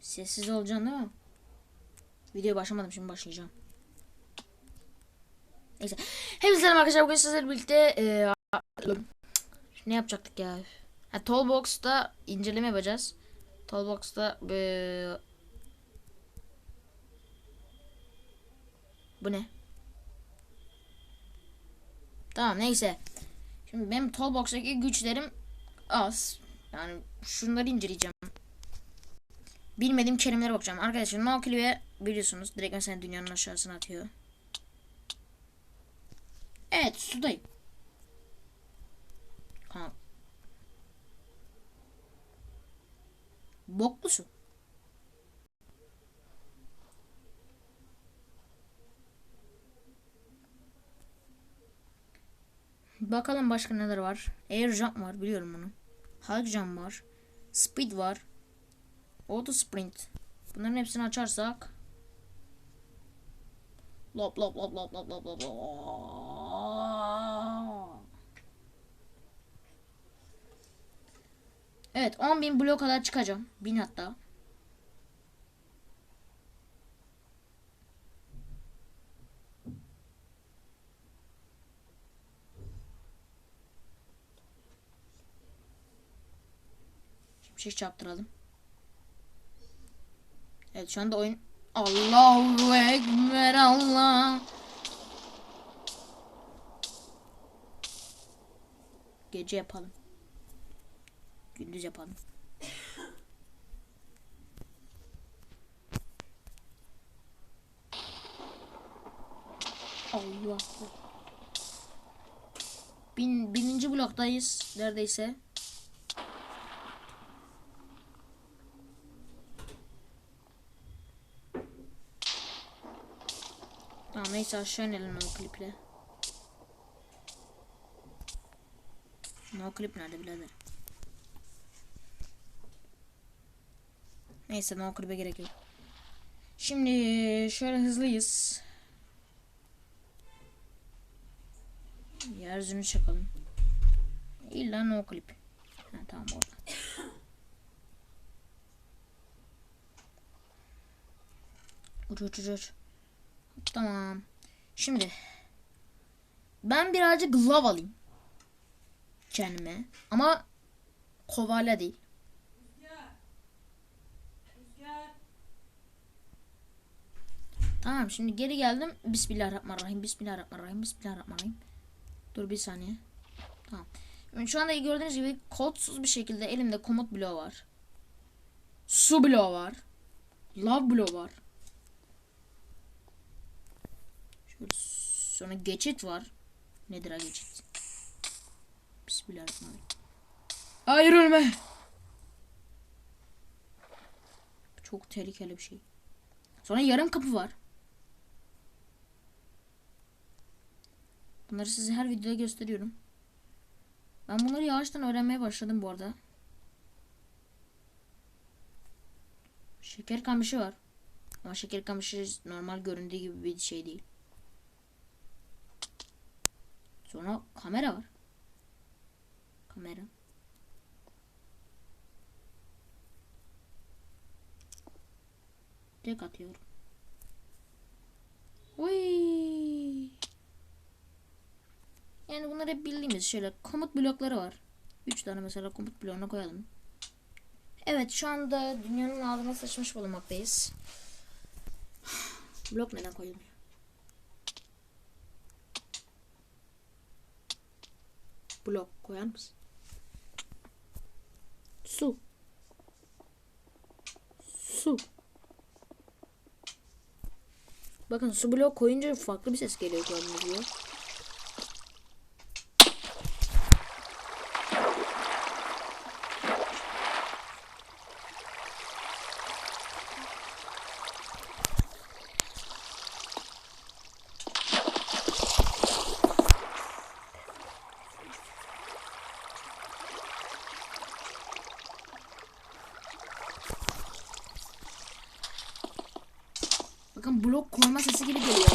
Sessiz olacaksın değil mi? Videoya başlamadım şimdi başlayacağım. Neyse. Hepinize selam arkadaşlar. Bugün sizlerle birlikte eee, ne yapacaktık ya? Ha, Tollbox'ta inceleme yapacağız. Tollbox'ta eee, bu ne? Tamam neyse. Şimdi benim Tollbox'taki güçlerim az. Yani şunları inceleyeceğim. Bilmediğim kelimelere bakacağım. Arkadaşlar no clip'e biliyorsunuz. Direkt mesela dünyanın aşağısına atıyor. Evet sudayım. Ha. Boklu. Bakalım başka neler var. Air jump var biliyorum bunu. Hug jump var. Speed var. Auto sprint. Bunların hepsini açarsak lop lop lop lop lop lop. lop. Evet 10.000 blok kadar çıkacağım. 1000 hatta. Şimdi şey çarptıralım. Evet şu anda oyun Allahu Ekber Allah. Gece yapalım. Gündüz yapalım. Allah. Bin, bininci bloktayız neredeyse. Tamam neyse aşağı inelim o kliple. No klip nerede birader? Neyse no klibe gerek yok. Şimdi şöyle hızlıyız. Yeryüzünü çakalım. İlla no klip. Ha, tamam orada. Uç uç uç uç. Tamam. Şimdi ben birazcık lav alayım kendime ama kovala değil. Tamam şimdi geri geldim. Bismillahirrahmanirrahim. Bismillahirrahmanirrahim. Bismillahirrahmanirrahim. Dur bir saniye. Tamam. Şimdi şu anda gördüğünüz gibi kodsuz bir şekilde elimde komut bloğu var. Su bloğu var. Lav bloğu var. Şöyle sonra geçit var. Nedir ha geçit? Bismillahirrahmanirrahim. Hayır ölme. Çok tehlikeli bir şey. Sonra yarım kapı var. Bunları size her videoda gösteriyorum. Ben bunları yavaştan öğrenmeye başladım bu arada. Şeker kamışı var. Ama şeker kamışı normal göründüğü gibi bir şey değil. Sonra kamera var. Kamera. Tek atıyorum. Uy. Yani bunlar hep bildiğimiz şöyle komut blokları var. 3 tane mesela komut bloğuna koyalım. Evet şu anda dünyanın ağzına sıçmış bulunmaktayız. Blok neden koyulmuyor? Blok koyar mısın? Su. Su. Bakın su blok koyunca farklı bir ses geliyor gördüğünüz gibi. Bakın blok koyma sesi gibi geliyor.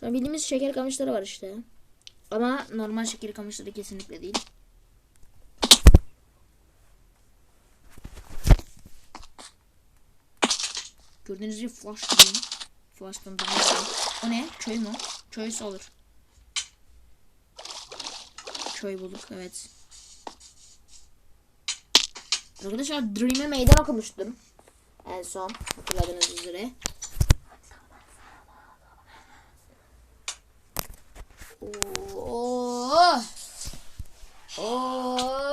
Şu an bildiğimiz şeker kamışları var işte. Ama normal şeker kamışları kesinlikle değil. Gördüğünüz gibi flash gibiyim. Flash'tan daha iyi. O ne? Köy mü? Köyse olur. Köy bulduk evet. Arkadaşlar Dream'e meydan okumuştum. En son hatırladığınız üzere. Oh. Oh.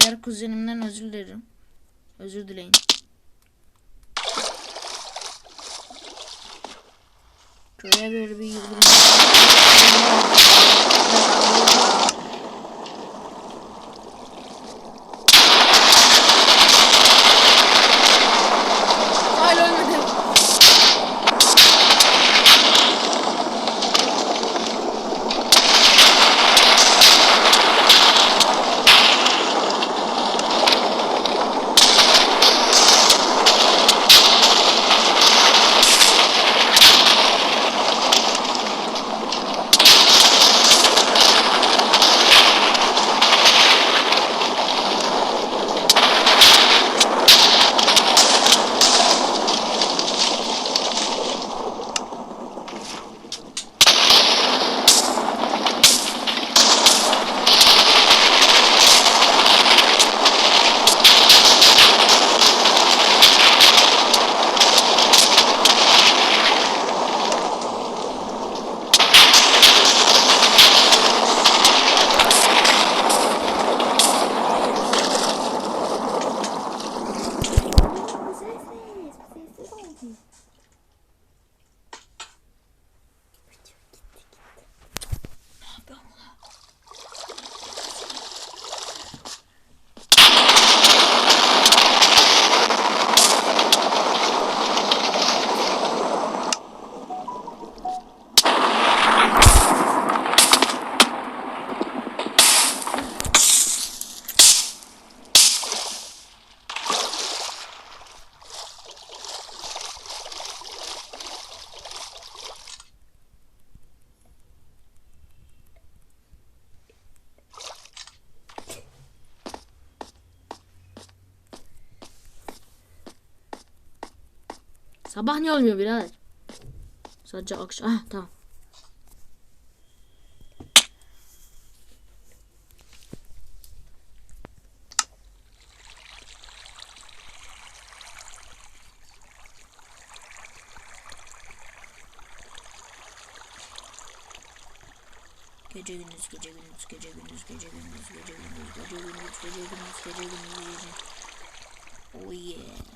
Hıyar kuzenimden özür dilerim. Özür dileyin. Köye böyle bir yıldırım. Sabah niye olmuyor birader? Sadece akşam. Ah tamam. Gece gündüz gece gündüz gece gündüz gece gündüz gece gündüz gece gündüz gece gündüz gece gündüz gece Oh yeah.